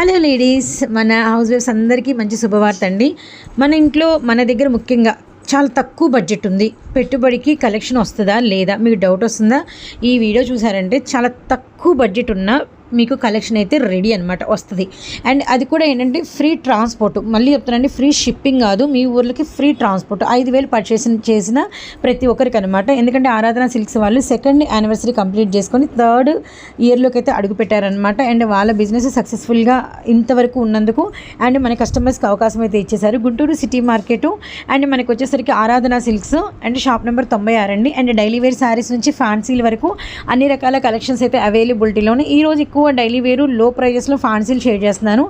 Hello ladies మన హౌస్ వైఫ్స్ అందరికీ మంచి శుభవార్త అండి. మన ఇంట్లో మన దగ్గర ముఖ్యంగా చాలా తక్కువ బడ్జెట్ ఉంది. పెట్టుబడికి కలెక్షన్ వస్తుందా లేదా? మీకు డౌట్ వస్తుందా? ఈ వీడియో చూసారంటే చాలా తక్కువ బడ్జెట్ ఉన్న మీకు కలెక్షన్ అయితే రెడీ అనమాట వస్తుంది. అండ్ అది కూడా ఏంటంటే ఫ్రీ ట్రాన్స్పోర్ట్ మళ్ళీ చెప్తానండి ఫ్రీ షిప్పింగ్ కాదు మీ ఊర్లకి ఫ్రీ ట్రాన్స్పోర్ట్ ఐదు వేలు పర్చేస్ చేసిన ప్రతి ఒక్కరికి అనమాట ఎందుకంటే ఆరాధన సిల్క్స్ వాళ్ళు సెకండ్ యానివర్సరీ కంప్లీట్ చేసుకొని థర్డ్ ఇయర్లోకి అయితే అడుగుపెట్టారనమాట అండ్ వాళ్ళ బిజినెస్ సక్సెస్ఫుల్గా ఇంతవరకు ఉన్నందుకు అండ్ మన కస్టమర్స్కి అవకాశం అయితే ఇచ్చేసారు గుంటూరు సిటీ మార్కెట్ అండ్ మనకు వచ్చేసరికి ఆరాధన సిల్క్స్ అండ్ షాప్ నెంబర్ తొంభై ఆరు అండి. అండ్ డైలీ వేర్ శారీస్ నుంచి ఫ్యాన్సీల వరకు అన్ని రకాల కలెక్షన్స్ అయితే అవైలబిలిటీలోనే ఈరోజు ఎక్కువ ఎక్కువ డైలీ వేరు లో ప్రైజెస్లో ఫ్యాన్సీలు షేర్ చేస్తున్నాను.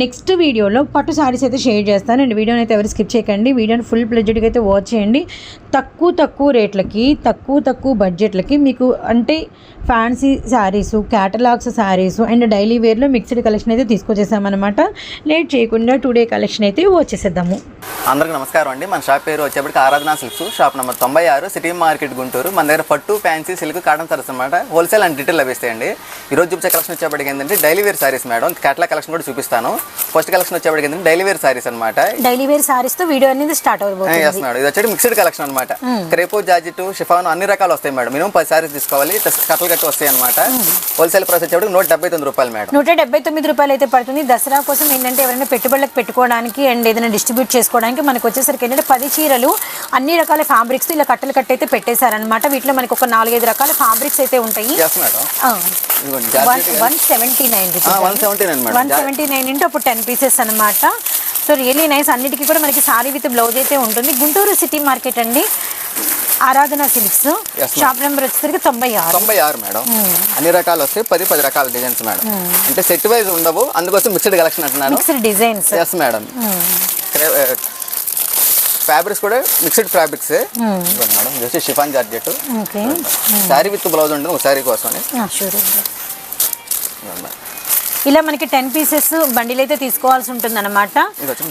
నెక్స్ట్ వీడియోలో పట్టు శారీస్ అయితే షేర్ చేస్తాను. అండ్ వీడియోని అయితే ఎవరు స్కిప్ చేయకండి. వీడియోని ఫుల్ ప్లెడ్జ్డ్గా అయితే వాచ్ చేయండి. తక్కువ తక్కువ రేట్లకి తక్కువ తక్కువ బడ్జెట్లకి మీకు అంటే fancy sarees catalogues sarees and daily వేర్లో mixed collection అయితే తీసుకొచ్చేసామన్నమాట. లేట్ చేయకుండా టుడే కలెక్షన్ అయితే వచ్చేసేద్దాము అందరికి నమస్కారం అండి. మన షాప్ పేరు వచ్చేప్పటికి ఆరాధన సిల్క్స్. షాప్ నెంబర్ తొంభై ఆరు సిటీ మార్కెట్ గుంటూరు. మన దగ్గర పట్టు ఫ్యాన్సీ సిల్క్ కాటన్ సరస్ అనమాట హోల్సేల్ అండ్ రిటైల్ లభిస్తాయండి ఈ రోజు చూపించే కలెక్షన్ వచ్చేప్పటికి ఏంటంటే daily wear sarees madam. Catalogue collection కూడా చూపిస్తాను. ఫస్ట్ కలెక్షన్ వచ్చేప్పటికి ఏంటంటే డైలీ వేర్ సారీస్ అనమాట డైలీ వేర్ శారీస్తో వీడియో అనేది స్టార్ట్ ఎస్ మేడం. ఇది వచ్చేటి మిక్స్డ్ కలెక్షన్ అనమాట క్రేపు జాజిట్ షిఫాన్ అన్ని రకాలు వస్తాయి మేడం. మినిమం పది సారీస్ తీసుకోవాలి. కట్టలు కట్టి వస్తాయి అనమాట హోల్సేల్ ప్రైస్ వచ్చేప్పటికి నూట డెబ్బై తొమ్మిది రూపాయలు మేడం. నూట డెబ్బై తొమ్మిది రూపాయలు అయితే పడుతుంది. దసరా కోసం ఏంటంటే ఎవరైనా పెట్టుబడులకు పెట్టుకోవడానికి అండ్ ఏదైనా డిస్ట్రిబ్యూట్ చేసుకోవడానికి మనకు వచ్చేసరికి ఏంటంటే పది చీరలు అన్ని రకాల ఫ్యాబ్రిక్స్ ఇలా కట్టలు కట్టి అయితే పెట్టేశారనమాట వీటిలో మనకి ఒక నాలుగైదు రకాల ఫ్యాబ్రిక్స్ అయితే ఉంటాయి. One seventy nine one seventy nine madam. One seventy nine అప్పుడు టెన్ పీసెస్ అనమాట సో రియలీ నైస్. అన్నిటికీ కూడా మనకి సారీ విత్ బ్లౌజ్ అయితే ఉంటుంది. గుంటూరు సిటీ మార్కెట్ అండి. ఆరాధన సిల్క్స్. షాప్ నెంబర్ వచ్చేసరికి తొంభై ఆరు. తొంభై ఆరు మేడం. అన్ని రకాలు వస్తాయి. పది పది రకాల డిజైన్స్ మేడం. అంటే సెట్ వైజ్ ఉండవు. అందుకోసం మిక్స్డ్ కలెక్షన్ అంటున్నాను mixed designs yes madam fabrics కూడా మిక్స్డ్ ఫ్యాబ్రిక్స్ మేడం వచ్చి chiffon georgette. Sari with blouse ఉంటుంది. ఒక శారీ కోసం ఇలా మనకి టెన్ పీసెస్ బండిల్ అయితే తీసుకోవాల్సి ఉంటుంది అనమాట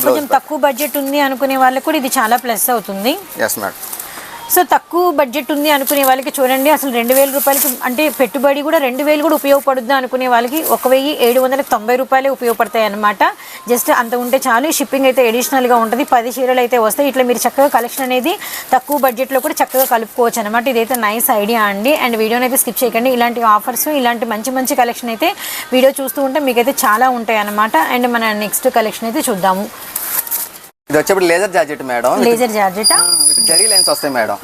కొంచెం తక్కువ బడ్జెట్ ఉంది అనుకునే వాళ్ళకి కూడా ఇది చాలా ప్లస్ అవుతుంది. ఎస్ మేడం సో తక్కువ బడ్జెట్ ఉంది అనుకునే వాళ్ళకి చూడండి అసలు రెండు వేల రూపాయలకి అంటే పెట్టుబడి కూడా రెండు వేలు కూడా ఉపయోగపడుద్ది అనుకునే వాళ్ళకి ఒక వెయ్యి ఏడు వందల తొంభై రూపాయలే ఉపయోగపడతాయి అనమాట జస్ట్ అంత ఉంటే చాలు. షిప్పింగ్ అయితే అడిషనల్గా ఉంటుంది. పది చీరలు అయితే వస్తాయి. ఇట్లా మీరు చక్కగా కలెక్షన్ అనేది తక్కువ బడ్జెట్లో కూడా చక్కగా కలుపుకోవచ్చు అనమాట ఇదైతే నైస్ ఐడియా అండి. అండ్ వీడియోని అయితే స్కిప్ చేయకండి. ఇలాంటి ఆఫర్స్ ఇలాంటి మంచి మంచి కలెక్షన్ అయితే వీడియో చూస్తూ ఉంటే మీకైతే చాలా ఉంటాయి అనమాట అండ్ మన నెక్స్ట్ కలెక్షన్ అయితే చూద్దాము. ఇది వచ్చేప్పుడు లేజర్ జార్జెట్ మేడం. లేజర్ జార్జెటా? విత్ జరీ లైన్స్ వస్తాయి మేడం.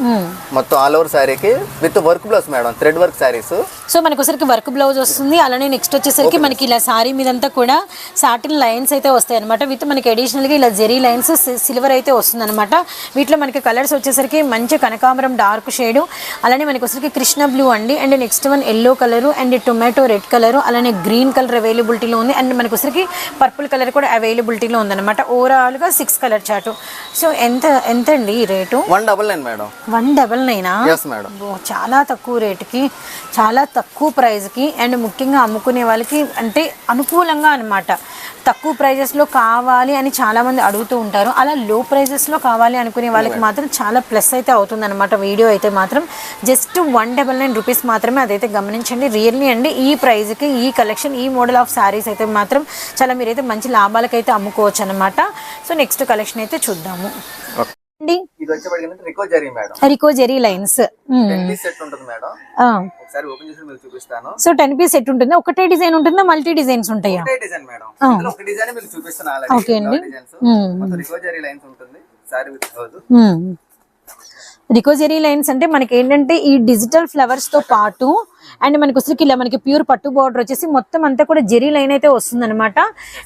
మొత్తం ఆల్ ఓవర్ శారీకి with work blouse madam thread work saris. So మనకు ఒకసారికి వర్క్ బ్లౌజ్ వస్తుంది. అలానే నెక్స్ట్ వచ్చేసరికి మనకి ఇలా సారీ మీదంతా కూడా సాటిన్ లైన్స్ అయితే వస్తాయి అనమాట విత్ మనకి అడిషనల్గా ఇలా జెరీ లైన్స్ సిల్వర్ అయితే వస్తుంది అనమాట వీటిలో మనకి కలర్స్ వచ్చేసరికి మంచి కనకాంబరం డార్క్ షేడ్. అలానే మనకి వచ్చేసరికి కృష్ణ బ్లూ అండి. And next one yellow colour and tomato red colour అలానే గ్రీన్ కలర్ అవైలబిలిటీలో ఉంది. అండ్ మనకి వచ్చేసరికి పర్పుల్ కలర్ కూడా అవైలబిలిటీలో ఉందన్నమాట. ఓవరాల్గా సిక్స్ కలర్ చార్ట్ సో ఎంత ఎంత అండి ఈ rate? One double nine madam. One double నైనా? మేడం. చాలా తక్కువ రేటుకి చాలా తక్కువ ప్రైస్కి అండ్ ముఖ్యంగా అమ్ముకునే వాళ్ళకి అంటే అనుకూలంగా అనమాట తక్కువ ప్రైజెస్లో కావాలి అని చాలామంది అడుగుతూ ఉంటారు. అలా లో ప్రైజెస్లో కావాలి అనుకునే వాళ్ళకి మాత్రం చాలా ప్లస్ అయితే అవుతుంది అనమాట వీడియో అయితే మాత్రం. Just one double nine rupees మాత్రమే అదైతే గమనించండి. రియల్లీ అండి ఈ ప్రైస్కి ఈ కలెక్షన్ ఈ మోడల్ ఆఫ్ శారీస్ అయితే మాత్రం చాలా మీరైతే మంచి లాభాలకైతే అమ్ముకోవచ్చు అనమాట సో నెక్స్ట్ కలెక్షన్ అయితే చూద్దాము. Lines ten piece so ten set ఉంటుంది. ఒకటే డిజైన్ ఉంటుందా? మల్టీ డిజైన్స్ ఉంటాయా. ఓకే అండి. రికోజెరీ లైన్స్ అంటే మనకి ఏంటంటే ఈ డిజిటల్ ఫ్లవర్స్తో పాటు అండ్ మనకి ఇలా మనకి ప్యూర్ పట్టు బార్డర్ వచ్చేసి మొత్తం అంతా కూడా జెరీ లైన్ అయితే వస్తుంది అనమాట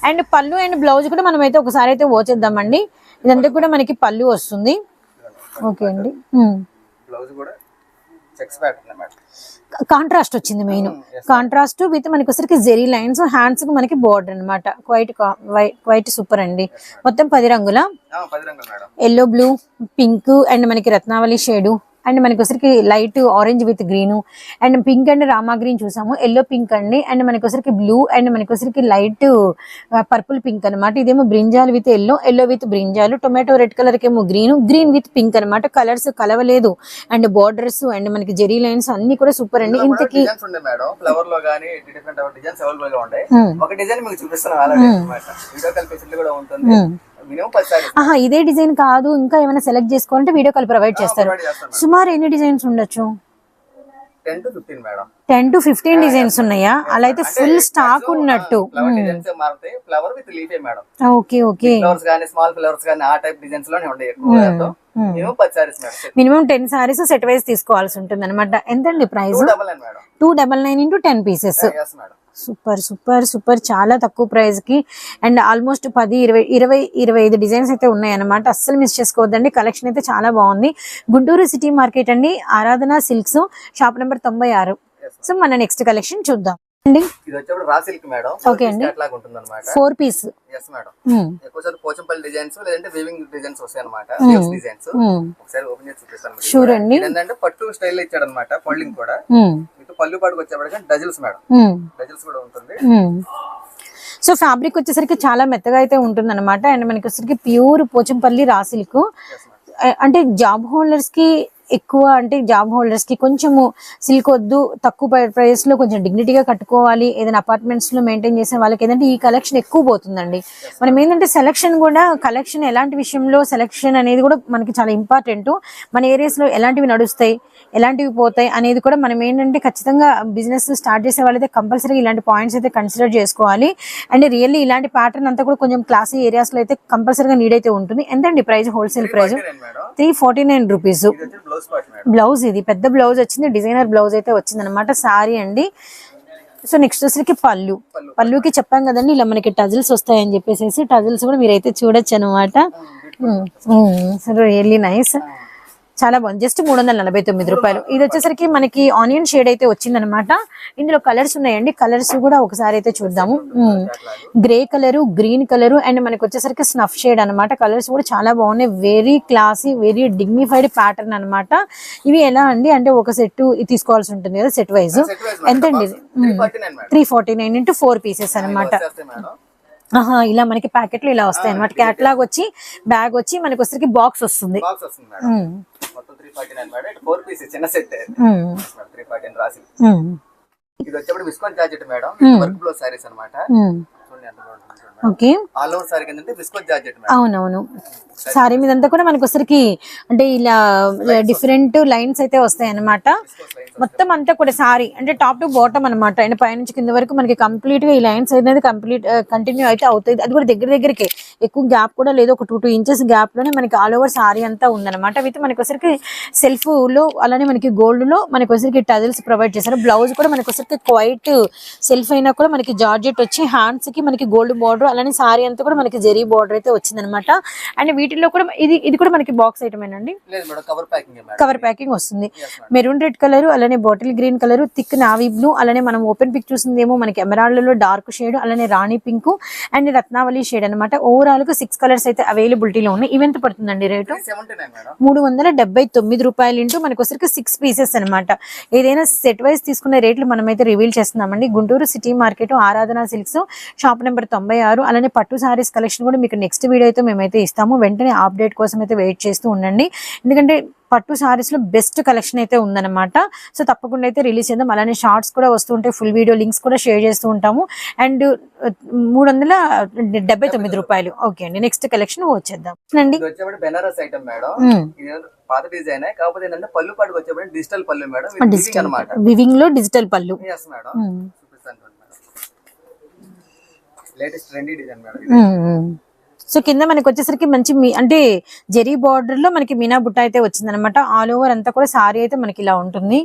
అండ్ పళ్ళు అండ్ బ్లౌజ్ కూడా మనం అయితే ఒకసారి అయితే ఓచేద్దామండి ఇదంతా కూడా మనకి పళ్ళు వస్తుంది. ఓకే అండి. కాంట్రాస్ట్ వచ్చింది మెయిన్. కాంట్రాస్ట్ విత్ మనకి వచ్చరికి జెరీ లైన్స్ హ్యాండ్స్కి మనకి బార్డర్ అనమాట క్వైట్ క్వైట్ సూపర్ అండి. మొత్తం పది రంగుల? ఎల్లో బ్లూ పింక్ అండ్ మనకి రత్నావళి షేడు అండ్ మనకి వచ్చరికి light orange with green. And pink and Rama green చూసాము. ఎల్లో పింక్ అండి. అండ్ మనకి వచ్చరికి బ్లూ. అండ్ మనకి వచ్చరికి లైట్ పర్పుల్ పింక్ అనమాట ఇదేమో brinjal with yellow. Yellow with brinjal. Tomato red colour కేమో గ్రీన్. గ్రీన్ విత్ పింక్ అనమాట కలర్స్ కలవలేదు. అండ్ బార్డర్స్ అండ్ మనకి జెరీ లైన్స్ అన్ని కూడా సూపర్ అండి. ఇంతకి డిజైన్స్ ఉండే మేడం. ఫ్లవర్లో గానీ డిఫరెంట్ డిజైన్స్ అవైలబుల్గా ఉంటాయి. ఒక డిజైన్ మీకు చూపిస్తున్నాను ఆల్రెడీ అన్నమాట. వీడియో కాల్ ఫెసిలిటీ కూడా ఉంటుంది. ఇదే డిజైన్ కాదు. ఇంకా ఏమైనా సెలెక్ట్ చేసుకోవాలంటే వీడియో కాల్ ప్రొవైడ్ చేస్తారు. సుమారు ఎన్ని డిజైన్స్ ఉండొచ్చు? టెన్ టు ఫిఫ్టీన్ డిజైన్స్ ఉన్నాయా? అలా అయితే ఫుల్ స్టాక్ ఉన్నట్టు. ఫ్లవర్ డిజైన్స్ మారుతాయి. ఫ్లవర్ విత్ లీఫే మేడం. Okay okay. ఫ్లవర్స్ గానీ స్మాల్ ఫ్లవర్స్ గానీ ఆ టైప్ డిజైన్స్లోనే ఉంటాయి ఎక్కువ minimum ten saris set wise తీసుకోవాల్సి ఉంటుంది అనమాట ఎంతండి price? Two double nine into ten pieces madam super super super. చాలా తక్కువ ప్రైస్కి. అండ్ ఆల్మోస్ట్ పది ఇరవై ఇరవై ఇరవై ఐదు డిజైన్స్ అయితే ఉన్నాయన్నమాట. అస్సలు మిస్ చేసుకోవద్దండి. కలెక్షన్ అయితే చాలా బాగుంది. గుంటూరు సిటీ మార్కెట్ అండి. ఆరాధన సిల్క్స్ షాప్ నెంబర్ తొంభై ఆరు. సో మన నెక్స్ట్ కలెక్షన్ చూద్దాం. అండి. ఇది వచ్చేప్పుడు రా సిల్క్ మేడం Okay అండి. ఉంటుంది ఫోర్ పీస్ ఎస్ మేడం ఎక్కువ సార్ పోచంపల్లి డిజైన్స్ లేదంటే వీవింగ్ డిజైన్స్ వస్తాయి అనమాట డిజైన్స్ ఒకసారి ఓపెన్ చేసి చూపిస్తాను మీకు. షూర్ అండి. ఇది ఏంటంటే పట్టు స్టైల్ ఇచ్చాడు అనమాట ఫోల్డింగ్ కూడా మీకు పళ్ళు పాటుకు వచ్చేప్పటికి డజిల్స్ మేడం. డజిల్స్ కూడా ఉంటుంది. సో ఫ్యాబ్రిక్ వచ్చేసరికి చాలా మెత్తగా అయితే ఉంటుంది అనమాట అండ్ మనకి వచ్చేసరికి ప్యూర్ పోచంపల్లి రా సిల్క్ అంటే జాబ్ హోల్డర్స్కి ఎక్కువ అంటే జాబ్ హోల్డర్స్కి కొంచెము సిల్క్ వద్దు తక్కువ ప్రైస్లో కొంచెం డిగ్నిటీగా కట్టుకోవాలి ఏదైనా అపార్ట్మెంట్స్లో మెయింటైన్ చేసే వాళ్ళకి ఏంటంటే ఈ కలెక్షన్ ఎక్కువ పోతుందండి. మనం ఏంటంటే సెలక్షన్ కూడా కలెక్షన్ ఎలాంటి విషయంలో సెలక్షన్ అనేది కూడా మనకి చాలా ఇంపార్టెంట్ మన ఏరియాస్లో ఎలాంటివి నడుస్తాయి ఎలాంటివి పోతాయి అనేది కూడా మనం ఏంటంటే ఖచ్చితంగా బిజినెస్ స్టార్ట్ చేసే వాళ్ళైతే కంపల్సరీగా ఇలాంటి పాయింట్స్ అయితే కన్సిడర్ చేసుకోవాలి. అండ్ రియల్లీ ఇలాంటి ప్యాటర్న్ అంతా కూడా కొంచెం క్లాసీ ఏరియాస్లో అయితే కంపల్సరీగా నీడ్ అయితే ఉంటుంది. ఎంతండి price wholesale price three forty nine rupees blouse ఇది. పెద్ద బ్లౌజ్ వచ్చింది. డిజైనర్ బ్లౌజ్ అయితే వచ్చింది అనమాట సారీ అండి. సో నెక్స్ట్ వచ్చరికి పళ్ళు. పళ్ళుకి చెప్పాం కదండి ఇలా మనకి టజిల్స్ వస్తాయని చెప్పేసి టజిల్స్ కూడా మీరైతే చూడొచ్చు అనమాట రియల్లీ నైస్ చాలా బాగుంది. జస్ట్ మూడు వందల నలభై తొమ్మిది రూపాయలు. ఇది వచ్చేసరికి మనకి ఆనియన్ షేడ్ అయితే వచ్చిందనమాట ఇందులో కలర్స్ ఉన్నాయండి. కలర్స్ కూడా ఒకసారి అయితే చూద్దాము. Grey colour green colour and మనకి వచ్చేసరికి స్నఫ్ షేడ్ అన్నమాట. కలర్స్ కూడా చాలా బాగున్నాయి. Very classy very dignified pattern అన్నమాట. ఇవి ఎలా అండి? అంటే ఒక సెట్ తీసుకోవాల్సి ఉంటుంది కదా సెట్ వైజ్. వైజ్ ఎంతండి? Three forty nine into four pieces అనమాట ఆహా ఇలా మనకి ప్యాకెట్లు ఇలా వస్తాయి అనమాట క్యాట్లాగ్ వచ్చి బ్యాగ్ వచ్చి మనకి వచ్చరికి బాక్స్ వస్తుంది. మొత్తం త్రీ ఫార్టీ నైన్ మేడం. ఇటు ఫోర్ పీస్ చిన్న సెట్ త్రీ ఫార్టీ రాసి ఉమ్, ఇది వచ్చేప్పుడు viscose georgette madam. Work blouse saris అనమాట ఉమ్. చూడండి ఎంత బాగుంటుంది చూడండి ఓకే. ఆల్ ఓవర్ సారీ కింద విస్కాన్ జార్జెట్ మేడం. అవునవును. సారీ మీదంతా కూడా మనకి వచ్చరికి అంటే ఇలా డిఫరెంట్ లైన్స్ అయితే వస్తాయి అన్నమాట. మొత్తం అంతా కూడా సారీ అంటే టాప్ టు బాటమ్ అనమాట అండ్ పైనుంచి కింద వరకు మనకి కంప్లీట్గా ఈ లైన్స్ అనేది కంప్లీట్ కంటిన్యూ అయితే అవుతుంది అది కూడా దగ్గర దగ్గరికి. ఎక్కువ గ్యాప్ కూడా లేదు. ఒక టూ టూ ఇంచెస్ గ్యాప్లోనే మనకి ఆల్ ఓవర్ సారీ అంతా ఉందన్నమాట. విత్ మనకి సెల్ఫ్లో అలానే మనకి గోల్డ్లో మనకి వచ్చరికి టజిల్స్ ప్రొవైడ్ చేశారు. బ్లౌజ్ కూడా మనకి వచ్చరికి క్వైట్ సెల్ఫ్ అయినా కూడా మనకి జార్జెట్ వచ్చి హ్యాండ్స్కి మనకి గోల్డ్ బార్డర్ అలానే సారీ అంతా కూడా మనకి జెరీ బార్డర్ అయితే వచ్చిందనమాట అండ్ వీటిలో కూడా ఇది ఇది కూడా మనకి బాక్స్ ఐటమ్ అండి? లేదు madam cover packing madam. Cover packing వస్తుంది. మెరూన్ రెడ్ కలర్ అలానే bottle green colour thick navy blue అలానే మనం ఓపెన్ పిక్ చూసింది ఏమో మనకి emerald లో డార్క్ షేడ్ అలానే Rani pink and Ratnavali shade అనమాట ఓవరాల్గా సిక్స్ కలర్స్ అయితే అవైలబిలిటీలో ఉన్నాయి. ఇవెంత పడుతుందండి రేటు? మూడు? వందల డెబ్బై తొమ్మిది రూపాయలు ఇంటూ మనకు వచ్చరికి సిక్స్ పీసెస్ అనమాట ఏదైనా సెట్ వైజ్ తీసుకునే రేట్లు మనమైతే రివీల్ చేస్తున్నామండి. Guntur city market Aradhana silks shop number తొంభై ఆరు. అలానే పట్టు సారీస్ కలెక్షన్ కూడా మీకు నెక్స్ట్ వీడియో అయితే మేమైతే ఇస్తాము. వెంటనే అప్డేట్ కోసం అయితే వెయిట్ చేస్తూ ఉండండి. ఎందుకంటే పట్టు సారీస్లో బెస్ట్ కలెక్షన్ అయితే ఉందన్నమాట. సో తప్పకుండా అయితే రిలీజ్ చేద్దాం. అలానే షార్ట్స్ కూడా వస్తూ ఉంటాయి. ఫుల్ వీడియో లింక్స్ కూడా షేర్ చేస్తూ ఉంటాము. అండ్ మూడు వందల డెబ్బై తొమ్మిది రూపాయలు. ఓకే అండి. నెక్స్ట్ కలెక్షన్ వచ్చేద్దాం. అండి బెనారస్ ఐటమ్ మేడం. పాత డిజైన్ కాకపోతే ఏంటంటే పళ్ళు పాటుకు వచ్చేప్పుడు డిజిటల్ పళ్ళు మేడం. weaving అన్నమాట. వివింగ్లో డిజిటల్ పళ్ళు. Madam. Latest trendy design madam. So కింద మనకి వచ్చేసరికి మంచి అంటే జెరీ బార్డర్లో మనకి మీనా బుట్ట అయితే వచ్చింది అనమాట ఆల్ ఓవర్ అంతా కూడా సారీ అయితే మనకి ఇలా ఉంటుంది.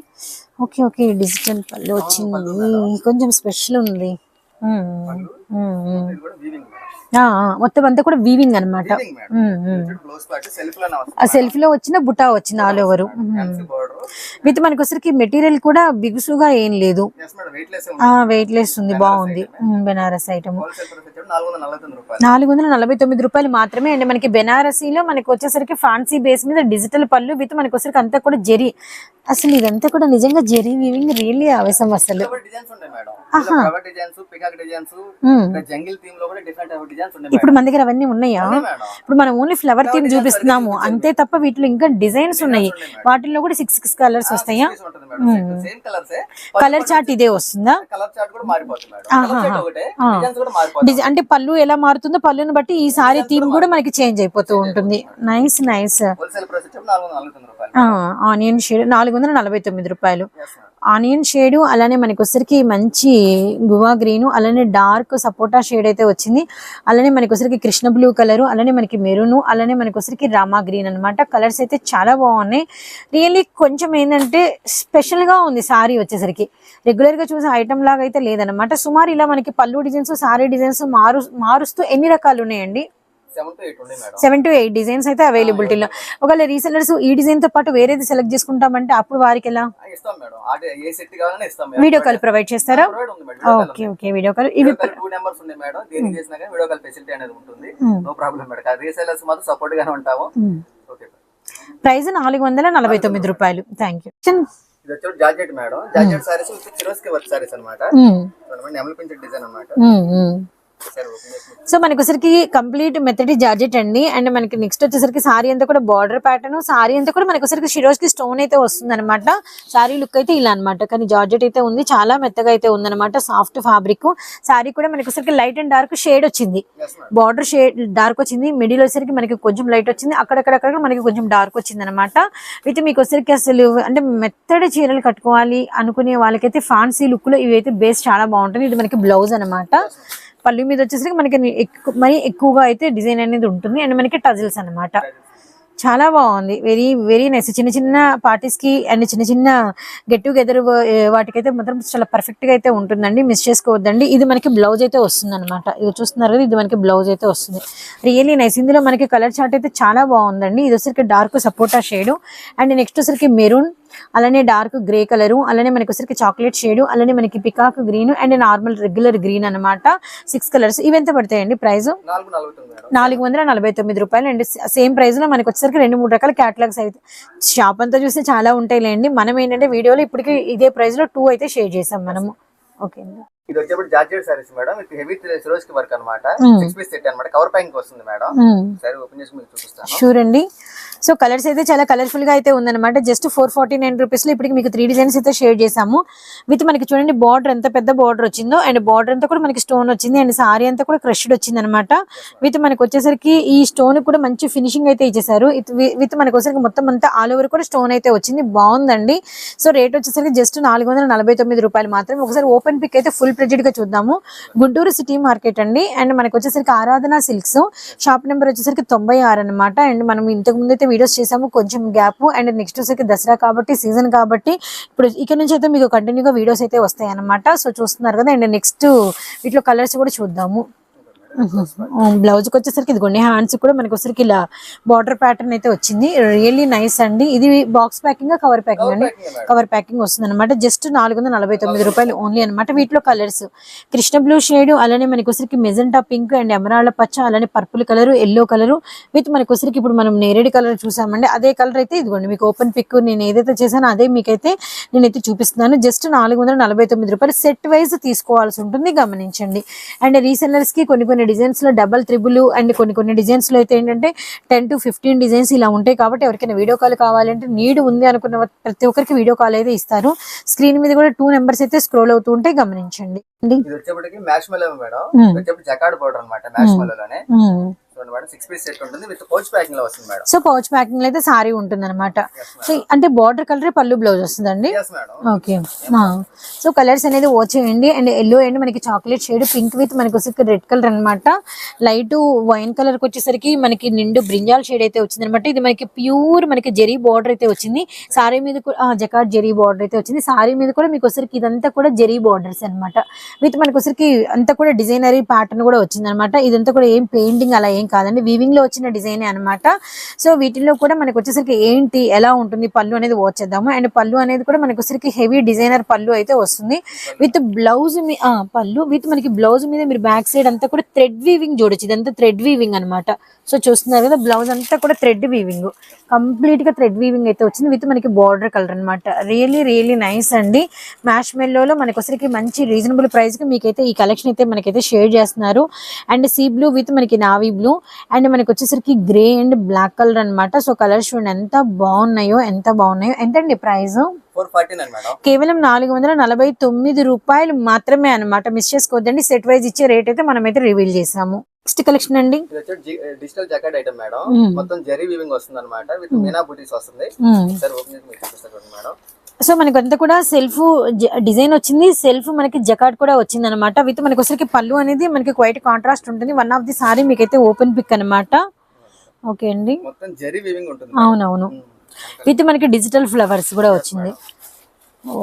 ఓకే ఓకే డిజిటల్ పళ్ళు వచ్చింది. కొంచెం స్పెషల్ ఉంది. మొత్తం అంతా కూడా వీవింగ్ అనమాట ఆ సెల్ఫ్లో వచ్చిన బుటా వచ్చింది ఆల్ ఓవర్ ఫ్యాన్సీ విత్ మనకి వచ్చరికి మెటీరియల్ కూడా బిగుసుగా ఏం లేదు. వెయిట్ లెస్ ఉంది బాగుంది. బెనారస్ ఐటమ్ నాలుగు వందల నలభై తొమ్మిది రూపాయలు. మాత్రమే అండి. మనకి బెనారసీలో మనకి వచ్చేసరికి ఫాన్సీ బేస్ మీద డిజిటల్ పళ్ళు విత్ మనకి వచ్చేసరికి అంతా కూడా జెరీ. అసలు ఇదంతా కూడా నిజంగా జెరీ వీవింగ్ రియల్లీ ఆవేశం అసలు. డిజైన్స్ ఉన్నాయి madam flower designs peacock designs um. Jungle థీమ్లో కూడా డిఫరెంట్ డిజైన్స్ ఉన్నాయి ఇప్పుడు మన దగ్గర అవన్నీ ఉన్నాయా? ఇప్పుడు మనం ఓన్లీ ఫ్లవర్ థీమ్ చూపిస్తున్నాము. అంతే తప్ప వీటిలో ఇంకా డిజైన్స్ ఉన్నాయి. వాటిల్లో కూడా సిక్స్ సిక్స్ కలర్స్ వస్తాయా? కలర్ చార్ట్ ఇదే వస్తుందా? కలర్ చార్ట్ కూడా మారిపోతుంది అంటే పళ్ళు ఎలా మారుతుందో పళ్ళుని బట్టి ఈ సారీ థీమ్ కూడా మనకి చేంజ్ అయిపోతూ ఉంటుంది. నైస్ నైస్ ఆనియన్ షేడ్ నాలుగు వందల నలభై తొమ్మిది రూపాయలు. ఆనియన్ షేడు అలానే మనకి వచ్చరికి మంచి గువా గ్రీన్ అలానే డార్క్ సపోటా షేడ్ అయితే వచ్చింది. అలానే మనకి వచ్చరికి కృష్ణ బ్లూ కలర్ అలానే మనకి మెరూన్ అలానే మనకి వచ్చరికి రామా గ్రీన్ అన్నమాట. కలర్స్ అయితే చాలా బాగున్నాయి. రియల్లీ కొంచెం ఏంటంటే స్పెషల్గా ఉంది సారీ వచ్చేసరికి. రెగ్యులర్గా చూసే ఐటమ్ లాగా అయితే లేదన్నమాట. సుమారు ఇలా మనకి పళ్ళు డిజైన్స్ సారీ డిజైన్స్ మారు మారుస్తూ ఎన్ని రకాలు ఉన్నాయండి? సెవెన్ టు ఎయిట్ డిజైన్స్ అయితే అవైలబిలిటీలో ఒకవేళ రీసెల్లర్స్ ఈ డిజైన్తో పాటు వేరేది సెలెక్ట్ చేసుకుంటామంటే అప్పుడు వారికి ఎలా? వీడియో కాల్ ప్రొవైడ్ చేస్తారా? ఓకే ఓకే వీడియో కాల్ ఇవి టూ నెంబర్స్ ఉన్నాయి మేడం. దేనికి చేసినా కానీ వీడియో కాల్ ఫెసిలిటీ అనేది ఉంటుంది. No problem madam. రీసెలర్స్ మాత్రం సపోర్ట్ గానే ఉంటాము. ఓకే ప్రైస్ నాలుగు వందల నలభై తొమ్మిది రూపాయలు. థ్యాంక్ యూ ఇది వచ్చి georgette madam. Georgette saris work saris అనమాట నెమలి డిజైన్ అనమాట సో మనకి వచ్చరికి కంప్లీట్ మెథడ్ జార్జెట్ అండి. అండ్ మనకి నెక్స్ట్ వచ్చేసరికి సారీ అంతా కూడా బార్డర్ ప్యాటర్న్ సారీ అంతా కూడా మనకి వచ్చరికి షిరోజ్కి స్టోన్ అయితే వస్తుంది అనమాట సారీ లుక్ అయితే ఇలా అన్నమాట. కానీ జార్జెట్ అయితే ఉంది. చాలా మెత్తగా అయితే ఉందన్నమాట. సాఫ్ట్ ఫ్యాబ్రిక్ సారీ కూడా మనకి వచ్చరికి లైట్ అండ్ డార్క్ షేడ్ వచ్చింది బార్డర్ షేడ్ డార్క్ వచ్చింది. మిడిల్ వచ్చేసరికి మనకి కొంచెం లైట్ వచ్చింది. అక్కడక్కడక్కడ మనకి కొంచెం డార్క్ వచ్చింది అనమాట అయితే మీకు వచ్చేసరికి అసలు అంటే మెత్తడి చీరలు కట్టుకోవాలి అనుకునే వాళ్ళకైతే ఫ్యాన్సీ లుక్లో ఇవైతే బేస్ చాలా బాగుంటుంది. ఇది మనకి బ్లౌజ్ అన్నమాట. పళ్ళు మీద వచ్చేసరికి మనకి ఎక్కువ మరి ఎక్కువగా అయితే డిజైన్ అనేది ఉంటుంది. అండ్ మనకి టజిల్స్ అన్నమాట. చాలా బాగుంది. Very very nice. చిన్న చిన్న పార్టీస్కి అండ్ చిన్న చిన్న గెట్ టుగెదర్ వాటికైతే మాత్రం చాలా పర్ఫెక్ట్గా అయితే ఉంటుందండి. మిస్ చేసుకోవద్దండి. ఇది మనకి బ్లౌజ్ అయితే వస్తుంది అనమాట ఇది చూస్తున్నారు కదా ఇది మనకి బ్లౌజ్ అయితే వస్తుంది. రియల్లీ నైస్ ఇందులో మనకి కలర్ చార్ట్ అయితే చాలా బాగుందండి. ఇది వచ్చరికి dark sapota shade and next వచ్చరికి మెరూన్ అలానే డార్క్ గ్రే కలరు అలానే మనకి వచ్చరికి చాక్లెట్ షేడ్ అలానే మనకి peacock green and normal regular green అన్నమాట. సిక్స్ కలర్స్ ఇవి ఎంత పడతాయండి ప్రైస్ నాలుగు వందల నలభై తొమ్మిది రూపాయలు అండి. సేమ్ ప్రైస్లో మనకి వచ్చేసరికి రెండు మూడు రకాల క్యాటలాగ్స్ అయితే. షాప్ అంతా చూస్తే చాలా ఉంటాయిలేండి. మనం ఏంటంటే వీడియోలో ఇప్పటికి ఇదే ప్రైస్లో టూ అయితే షేర్ చేసాం మనము. ఓకే ఇది వచ్చేప్పుడు జార్జెట్ సారీస్ మేడం. ఇది హెవీ సిరోజ్కి వర్క్ అనమాట సిక్స్ పీస్ సెట్ అనమాట కవర్ ప్యాకింగ్ వస్తుంది మేడం. సరే ఓపెన్ చేసి మీకు చూపిస్తాను. షూర్ అండి. సో కలర్స్ అయితే చాలా కలర్ఫుల్గా అయితే ఉందన్నమాట. జస్ట్ ఫోర్ ఫార్టీ నైన్ రూపీస్లో ఇప్పటికి మీకు త్రీ డిజైన్స్ అయితే షేర్ చేసాము విత్ మనకి చూడండి బార్డర్ ఎంత పెద్ద బార్డర్ వచ్చిందో అండ్ బార్డర్ అంతా కూడా మనకి స్టోన్ వచ్చింది అండ్ సారీ అంతా కూడా క్రష్డ్ వచ్చింది అనమాట విత్ మనకి వచ్చేసరికి ఈ స్టోన్ కూడా మంచి ఫినిషింగ్ అయితే ఇచ్చేసారు వి- విత్ మనకి వచ్చేసరికి మొత్తం అంతా ఆల్ ఓవర్ కూడా స్టోన్ అయితే వచ్చింది. బాగుందండి. సో రేట్ వచ్చేసరికి జస్ట్ నాలుగు వందల నలభై తొమ్మిది రూపాయలు మాత్రమే. ఒకసారి ఓపెన్ పిక్ అయితే ఫుల్ ప్రెజెడ్గా చూద్దాము. గుంటూరు సిటీ మార్కెట్ అండి. అండ్ మనకి వచ్చేసరికి ఆరాధన సిల్క్స్ షాప్ నెంబర్ వచ్చేసరికి తొంభై ఆరు అనమాట అండ్ మనం ఇంతకు ముందు అయితే వీడియోస్ చేసాము కొంచెం గ్యాప్ అండ్ నెక్స్ట్ వచ్చేసరికి దసరా కాబట్టి సీజన్ కాబట్టి ఇప్పుడు ఇక్కడ నుంచి అయితే మీకు కంటిన్యూగా వీడియోస్ అయితే వస్తాయి అనమాట సో చూస్తున్నారు కదా అండ్ నెక్స్ట్ వీటిలో కలర్స్ కూడా చూద్దాము. బ్లౌజ్కి వచ్చేసరికి ఇదిగోండి హ్యాండ్స్ కూడా మనకి వచ్చేసరికి ఇలా బార్డర్ ప్యాటర్న్ అయితే వచ్చింది. రియల్లీ నైస్ అండి. ఇది బాక్స్ ప్యాకింగ్ కవర్ ప్యాకింగ్ అండి. కవర్ ప్యాకింగ్ వస్తుంది అనమాట జస్ట్ నాలుగు వందల నలభై తొమ్మిది రూపాయలు ఓన్లీ అనమాట వీటిలో కలర్స్ కృష్ణ బ్లూ షేడ్ అలానే మనకి వచ్చరికి మెజెంటా పింక్ అండ్ ఎమరాల్డ్ పచ్చ అలానే purple colour yellow colour with మనకి వచ్చరికి ఇప్పుడు మనం నేరేడు కలర్ చూసామండి. అదే కలర్ అయితే ఇదిగోండి మీకు ఓపెన్ పిక్ నేను ఏదైతే చేశానో అదే మీకైతే నేనైతే చూపిస్తున్నాను. జస్ట్ నాలుగు వందల నలభై తొమ్మిది రూపాయలు సెట్ వైజ్ తీసుకోవాల్సి ఉంటుంది గమనించండి. అండ్ రీసెల్లర్స్కి కొన్ని కొన్ని డిజైన్స్లో డబల్ త్రిబుల్ అండ్ కొన్ని కొన్ని డిజైన్స్లో అయితే ఏంటంటే టెన్ టు ఫిఫ్టీన్ డిజైన్స్ ఇలా ఉంటాయి కాబట్టి ఎవరికైనా వీడియో కాల్ కావాలంటే నీడ్ ఉంది అనుకున్న ప్రతి ఒక్కరికి వీడియో కాల్ అయితే ఇస్తారు. స్క్రీన్ మీద కూడా టూ నెంబర్స్ అయితే స్క్రోల్ అవుతూ ఉంటాయి. గమనించండి. ఇది వచ్చేప్పటికి మ్యాష్ మెలో మేడం వచ్చేప్పుడు జకాడ్ పౌడర్ అనమాట మ్యాష్ మెలోనే. చూడండి ఉంటుంది మేడం సిక్స్ పీస్ సెట్ ఉంటుంది విత్ పౌచ్ ప్యాకింగ్లో వస్తుంది మేడం. సో పౌచ్ ప్యాకింగ్లో అయితే సారీ ఉంటుంది అనమాట సో అంటే బార్డర్ కలర్ పళ్ళు బ్లౌజ్ వస్తుందండి? ఓకే సో కలర్స్ అనేది వచ్చేయండి అండ్ ఎల్లో అండ్ మనకి చాక్లెట్ షేడ్ పింక్ విత్ మనకి వచ్చేసరికి రెడ్ కలర్ అన్నమాట. లైట్ వైన్ కలర్కి వచ్చేసరికి మనకి నిండు బ్రింజాల్ షేడ్ అయితే వచ్చింది అనమాట ఇది మనకి ప్యూర్ మనకి జెరీ బార్డర్ అయితే వచ్చింది. సారీ మీద జకాట్ జెరీ బార్డర్ అయితే వచ్చింది. సారీ మీద కూడా మీకు వచ్చరికి ఇదంతా కూడా జెరీ బార్డర్స్ అన్నమాట. విత్ మనకి వచ్చరికి అంతా కూడా డిజైనరీ ప్యాటర్న్ కూడా వచ్చింది అనమాట ఇదంతా కూడా ఏం పెయింటింగ్ అలా ఏం కాదండి. వీవింగ్లో వచ్చిన డిజైన్ అనమాట సో వీటిలో కూడా మనకు వచ్చేసరికి ఏంటి ఎలా ఉంటుంది పళ్ళు అనేది వచ్చేద్దాము అండ్ పళ్ళు అనేది కూడా మనకు వచ్చేసరికి హెవీ డిజైనర్ పళ్ళు అయితే వస్తుంది. విత్ బ్లౌజ్ పళ్ళు. విత్ మనకి బ్లౌజ్ మీద మీరు బ్యాక్ సైడ్ అంతా కూడా థ్రెడ్ వీవింగ్ చూడొచ్చు. ఇదంతా థ్రెడ్ వీవింగ్ అనమాట సో చూస్తున్నారు కదా బ్లౌజ్ అంతా కూడా థ్రెడ్ వీవింగ్ కంప్లీట్గా థ్రెడ్ వీవింగ్ అయితే వచ్చింది విత్ మనకి బార్డర్ కలర్ అన్నమాట. రియల్లీ రియల్లీ నైస్ అండి. మ్యాష్ మెల్లోలో మనకి వచ్చరికి మంచి రీజనబుల్ ప్రైస్కి మీకైతే ఈ కలెక్షన్ అయితే మనకైతే షేర్ చేస్తున్నారు. అండ్ సీ బ్లూ విత్ మనకి నావీ బ్లూ అండ్ మనకి వచ్చేసరికి గ్రే అండ్ బ్లాక్ కలర్ అన్నమాట. సో కలర్స్ చూడండి ఎంత బాగున్నాయో ఎంత బాగున్నాయో. Price forty nine madam. కేవలం నాలుగు వందల నలభై తొమ్మిది రూపాయలు మాత్రమే అన్నమాట. మిస్ చేసుకోవద్దండి. సెట్ వైజ్ ఇచ్చే రేట్ అయితే మనం అయితే రివీల్ చేసాము. నెక్స్ట్ కలెక్షన్ అండి. Digital jacket item madam. మొత్తం జరీ వీవింగ్ వస్తుంది అనమాట విత్ మీనా బుటీస్ వస్తుంది. మ్మ్. సార్ ఓపెన్ చేసి మీకు చూపిస్తారు చూడండి మేడం. సో మనకి అంతా కూడా సెల్ఫ్ డిజైన్ వచ్చింది. సెల్ఫ్ మనకి జకాట్ కూడా వచ్చింది అనమాట విత్ మనకి వచ్చరికి పళ్ళు అనేది మనకి క్వైట్ కాంట్రాస్ట్ ఉంటుంది. వన్ ఆఫ్ ది సారీ మీకు అయితే ఓపెన్ పిక్ అనమాట ఓకే అండి. మొత్తం జరీ వీవింగ్ ఉంటుంది అవునవును. విత్ మనకి డిజిటల్ ఫ్లవర్స్ కూడా వచ్చింది. ఓ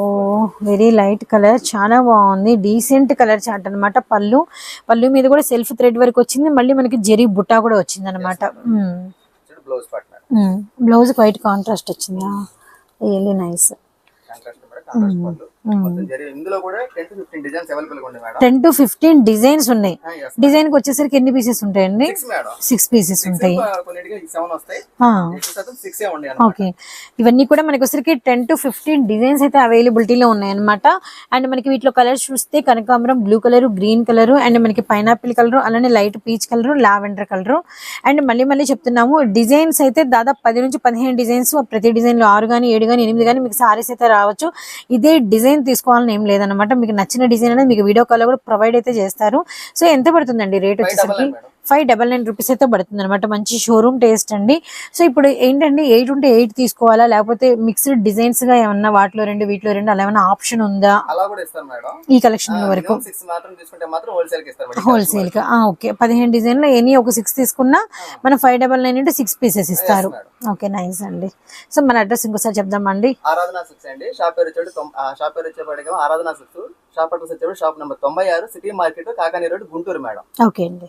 వెరీ లైట్ కలర్ చాలా బాగుంది. డీసెంట్ కలర్ చాట్ అనమాట పళ్ళు. పళ్ళు మీద కూడా సెల్ఫ్ థ్రెడ్ వరకు వచ్చింది. మళ్ళీ మనకి జరీ బుట్టా కూడా వచ్చింది? అనమాట బ్లౌజ్ క్వైట్ కాంట్రాస్ట్ వచ్చింది రియల్లీ నైస్ జరీ ఇందులో కూడా ten to fifteen designs available madam ten to fifteen designs ఉన్నాయి. డిజైన్కి వచ్చేసరికి ఎన్ని పీసెస్ ఉంటాయండి? సిక్స్ పీసెస్ ఉంటాయి. ఓకే ఇవన్నీ కూడా మనకి వచ్చరికి టెన్ టు ఫిఫ్టీన్ డిజైన్స్ అయితే అవైలబిలిటీలో ఉన్నాయి అనమాట అండ్ మనకి వీటిలో కలర్స్ చూస్తే కనకాంబరం blue colour green colour and మనకి పైనాపిల్ కలర్ అలానే light peach colour lavender colour and మళ్ళీ మళ్ళీ చెప్తున్నాము డిజైన్స్ అయితే దాదాపు పది నుంచి పదిహేను డిజైన్స్ ప్రతి డిజైన్లో ఆరు కానీ ఏడు కానీ ఎనిమిది కానీ మీకు సారీస్ అయితే రావచ్చు. ఇదే డిజైన్ తీసుకోవాలని ఏం లేదనమాట మీకు నచ్చిన డిజైన్ అనేది మీకు వీడియో కాల్ కూడా ప్రొవైడ్ అయితే చేస్తారు. సో ఎంత పడుతుందండి రేట్ వచ్చేసరికి? ఫైవ్ డబల్ నైన్ రూపీస్ అయితే పడుతుంది అనమాట మంచి షోరూమ్ టేస్ట్ అండి. సో ఇప్పుడు ఏంటండి ఎయిట్ ఉంటే ఎయిట్ తీసుకోవాలా? లేకపోతే మిక్స్డ్ డిజైన్స్గా ఏమన్నా వాటిలో రెండు వీటిలో రెండు అలా ఏమైనా ఆప్షన్ ఉందా? ఈ కలెక్షన్ వరకు. హోల్సేల్గా ఓకే. పదిహేను డిజైన్లో ఎనీ ఒక సిక్స్ తీసుకున్నా మనం ఫైవ్ డబల్ నైన్ అంటే సిక్స్ పీసెస్ ఇస్తారు. ఓకే నైస్ అండి. సో మన అడ్రస్ ఇంకోసారి చెప్దామండి. ఆరాధన సిక్స్ అండి. షాప్ పేరు వచ్చేది షాప్ పేరు వచ్చేప్పటికి ఆరాధన సిక్స్. షాప్ అడ్రస్ వచ్చేప్పుడు షాప్ నెంబర్ తొంభై ఆరు city market Kakani road Guntur madam. Okay అండి.